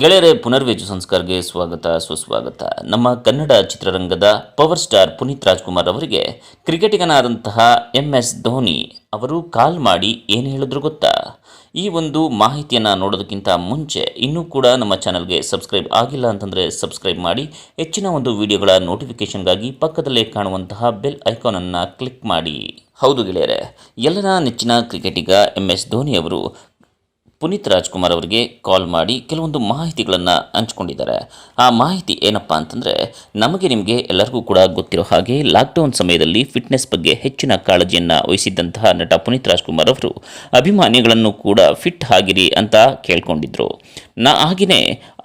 ಗೆಳೆಯರೆ ಪುನರ್ವೇಜು ಸಂಸ್ಕಾರಗೆ ಸ್ವಾಗತ, ಸುಸ್ವಾಗತ. ನಮ್ಮ ಕನ್ನಡ ಚಿತ್ರರಂಗದ ಪವರ್ ಸ್ಟಾರ್ ಪುನೀತ್ ರಾಜ್ಕುಮಾರ್ ಅವರಿಗೆ ಕ್ರಿಕೆಟಿಗನಾದಂತಹ ಎಂ ಎಸ್ ಧೋನಿ ಅವರು ಕಾಲ್ ಮಾಡಿ ಏನು ಹೇಳಿದ್ರು ಗೊತ್ತಾ? ಈ ಒಂದು ಮಾಹಿತಿಯನ್ನು ನೋಡೋದಕ್ಕಿಂತ ಮುಂಚೆ ಇನ್ನೂ ಕೂಡ ನಮ್ಮ ಚಾನಲ್ಗೆ ಸಬ್ಸ್ಕ್ರೈಬ್ ಆಗಿಲ್ಲ ಅಂತಂದರೆ ಸಬ್ಸ್ಕ್ರೈಬ್ ಮಾಡಿ, ಹೆಚ್ಚಿನ ಒಂದು ವಿಡಿಯೋಗಳ ನೋಟಿಫಿಕೇಷನ್ಗಾಗಿ ಪಕ್ಕದಲ್ಲೇ ಕಾಣುವಂತಹ ಬೆಲ್ ಐಕಾನನ್ನು ಕ್ಲಿಕ್ ಮಾಡಿ. ಹೌದು ಗೆಳೆಯರೆ, ಎಲ್ಲರ ನೆಚ್ಚಿನ ಕ್ರಿಕೆಟಿಗ ಎಂ ಎಸ್ ಧೋನಿ ಅವರು ಪುನೀತ್ ರಾಜ್ಕುಮಾರ್ ಅವರಿಗೆ ಕಾಲ್ ಮಾಡಿ ಕೆಲವೊಂದು ಮಾಹಿತಿಗಳನ್ನು ಹಂಚ್ಕೊಂಡಿದ್ದಾರೆ. ಆ ಮಾಹಿತಿ ಏನಪ್ಪ ಅಂತಂದರೆ, ನಮಗೆ ನಿಮಗೆ ಎಲ್ಲರಿಗೂ ಕೂಡ ಗೊತ್ತಿರೋ ಹಾಗೆ ಲಾಕ್ಡೌನ್ ಸಮಯದಲ್ಲಿ ಫಿಟ್ನೆಸ್ ಬಗ್ಗೆ ಹೆಚ್ಚಿನ ಕಾಳಜಿಯನ್ನು ವಹಿಸಿದ್ದಂತಹ ನಟ ಪುನೀತ್ ರಾಜ್ಕುಮಾರ್ ಅವರು ಅಭಿಮಾನಿಗಳನ್ನು ಕೂಡ ಫಿಟ್ ಆಗಿರಿ ಅಂತ ಕೇಳ್ಕೊಂಡಿದ್ರು. ನಾ ಆಗಿನೇ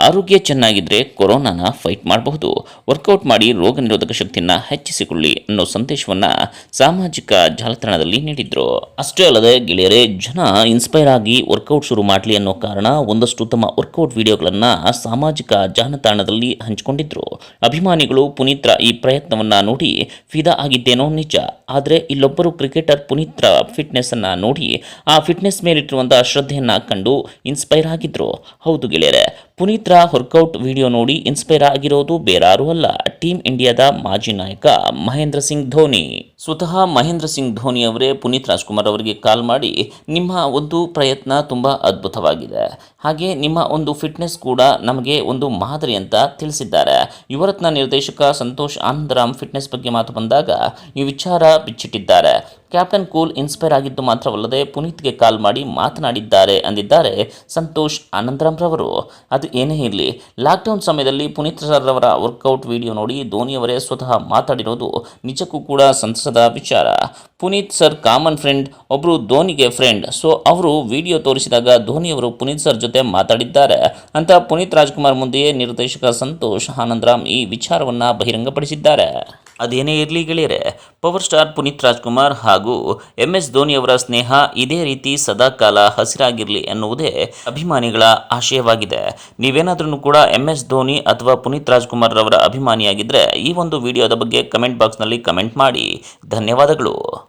ಆರೋಗ್ಯ ಚೆನ್ನಾಗಿದ್ದರೆ ಕೊರೋನಾನ ಫೈಟ್ ಮಾಡಬಹುದು. ವರ್ಕೌಟ್ ಮಾಡಿ ರೋಗ ನಿರೋಧಕ ಶಕ್ತಿಯನ್ನು ಹೆಚ್ಚಿಸಿಕೊಳ್ಳಿ ಅನ್ನೋ ಸಂದೇಶವನ್ನು ಸಾಮಾಜಿಕ ಜಾಲತಾಣದಲ್ಲಿ ನೀಡಿದ್ರು. ಅಷ್ಟೇ ಅಲ್ಲದೆ ಗೆಳೆಯರೇ, ಜನ ಇನ್ಸ್ಪೈರ್ ಆಗಿ ವರ್ಕೌಟ್ ಶುರು ಮಾಡಲಿ ಅನ್ನೋ ಕಾರಣ ಒಂದಷ್ಟು ತಮ್ಮ ವರ್ಕೌಟ್ ವಿಡಿಯೋಗಳನ್ನು ಸಾಮಾಜಿಕ ಜಾಲತಾಣದಲ್ಲಿ ಹಂಚಿಕೊಂಡಿದ್ರು. ಅಭಿಮಾನಿಗಳು ಪುನೀತ್ರ ಈ ಪ್ರಯತ್ನವನ್ನು ನೋಡಿ ಫಿದಾ ಆಗಿದ್ದೇನೋ ನಿಜ. ಆದರೆ ಇಲ್ಲೊಬ್ಬರು ಕ್ರಿಕೆಟರ್ ಪುನೀತ್ರ ಫಿಟ್ನೆಸ್ಸನ್ನು ನೋಡಿ ಆ ಫಿಟ್ನೆಸ್ ಮೇಲಿಟ್ಟಿರುವಂತಹ ಶ್ರದ್ಧೆಯನ್ನು ಕಂಡು ಇನ್ಸ್ಪೈರ್ ಆಗಿದ್ರು. ಹೌದು ಗೆಳೆಯರೆ ಪುನೀತ್ರ ವರ್ಕೌಟ್ ವಿಡಿಯೋ ನೋಡಿ ಇನ್ಸ್ಪೈರ್ ಆಗಿರೋದು ಬೇರಾರು ಅಲ್ಲ. ಟೀಮ್ ಇಂಡಿಯಾದ ಮಾಜಿ ನಾಯಕ ಮಹೇಂದ್ರ ಸಿಂಗ್ ಧೋನಿ. ಸ್ವತಃ ಮಹೇಂದ್ರ ಸಿಂಗ್ ಧೋನಿ ಅವರೇ ಪುನೀತ್ ರಾಜ್ಕುಮಾರ್ ಅವರಿಗೆ ಕಾಲ್ ಮಾಡಿ, ನಿಮ್ಮ ಒಂದು ಪ್ರಯತ್ನ ತುಂಬ ಅದ್ಭುತವಾಗಿದೆ. ಹಾಗೆ ನಿಮ್ಮ ಒಂದು ಫಿಟ್ನೆಸ್ ಕೂಡ ನಮಗೆ ಒಂದು ಮಾದರಿ ಅಂತ ತಿಳಿಸಿದ್ದಾರೆ. ಯುವರತ್ನ ನಿರ್ದೇಶಕ ಸಂತೋಷ್ ಆನಂದರಾಮ್ ಫಿಟ್ನೆಸ್ ಬಗ್ಗೆ ಮಾತು ಬಂದಾಗ, ಈ ವಿಚಾರ ಬಿಚ್ಚಿಟ್ಟಿದ್ದಾರೆ. ಕ್ಯಾಪ್ಟನ್ ಕೂಲ್ ಇನ್ಸ್ಪೈರ್ ಆಗಿದ್ದು ಮಾತ್ರವಲ್ಲದೆ ಪುನೀತ್ಗೆ ಕಾಲ್ ಮಾಡಿ ಮಾತನಾಡಿದ್ದಾರೆ ಅಂದಿದ್ದಾರೆ ಸಂತೋಷ್ ಆನಂದರಾಮ್ ರವರು ಅದು ಏನೇ ಇರಲಿ, ಲಾಕ್ಡೌನ್ ಸಮಯದಲ್ಲಿ ಪುನೀತ್ ಸರ್ ಅವರ ವರ್ಕೌಟ್ ವಿಡಿಯೋ ನೋಡಿ ಧೋನಿಯವರೇ ಸ್ವತಃ ಮಾತಾಡಿರೋದು ನಿಜಕ್ಕೂ ಕೂಡ ಸಂತಸದ ವಿಚಾರ. ಪುನೀತ್ ಸರ್ ಕಾಮನ್ ಫ್ರೆಂಡ್ ಒಬ್ಬರು ಧೋನಿಗೆ ಫ್ರೆಂಡ್. ಸೊ, ಅವರು ವಿಡಿಯೋ ತೋರಿಸಿದಾಗ ಧೋನಿಯವರು ಪುನೀತ್ ಸರ್ ಜೊತೆ ಮಾತಾಡಿದ್ದಾರೆ. ಅಂತ ಪುನೀತ್ ರಾಜ್ಕುಮಾರ್ ಮುಂದೆಯೇ ನಿರ್ದೇಶಕ ಸಂತೋಷ್ ಆನಂದರಾಮ್ ಈ ವಿಚಾರವನ್ನು ಬಹಿರಂಗಪಡಿಸಿದ್ದಾರೆ. ಅದೇನೇ ಇರಲಿ ಗೆಳೆಯರೆ, ಪವರ್ ಸ್ಟಾರ್ ಪುನೀತ್ ರಾಜ್ಕುಮಾರ್ ಹಾಗೂ ಎಂ ಎಸ್ ಧೋನಿ ಅವರ ಸ್ನೇಹ ಇದೇ ರೀತಿ ಸದಾಕಾಲ ಹಸಿರಾಗಿರಲಿ ಎನ್ನುವುದೇ ಅಭಿಮಾನಿಗಳ ಆಶಯವಾಗಿದೆ. ನೀವೇನಾದ್ರೂ ಕೂಡ ಎಂ ಎಸ್ ಧೋನಿ ಅಥವಾ ಪುನೀತ್ ರಾಜ್ಕುಮಾರ್ ರವರ ಅಭಿಮಾನಿಯಾಗಿದ್ದರೆ ಈ ಒಂದು ವಿಡಿಯೋದ ಬಗ್ಗೆ ಕಮೆಂಟ್ ಬಾಕ್ಸ್ನಲ್ಲಿ ಕಮೆಂಟ್ ಮಾಡಿ. ಧನ್ಯವಾದಗಳು.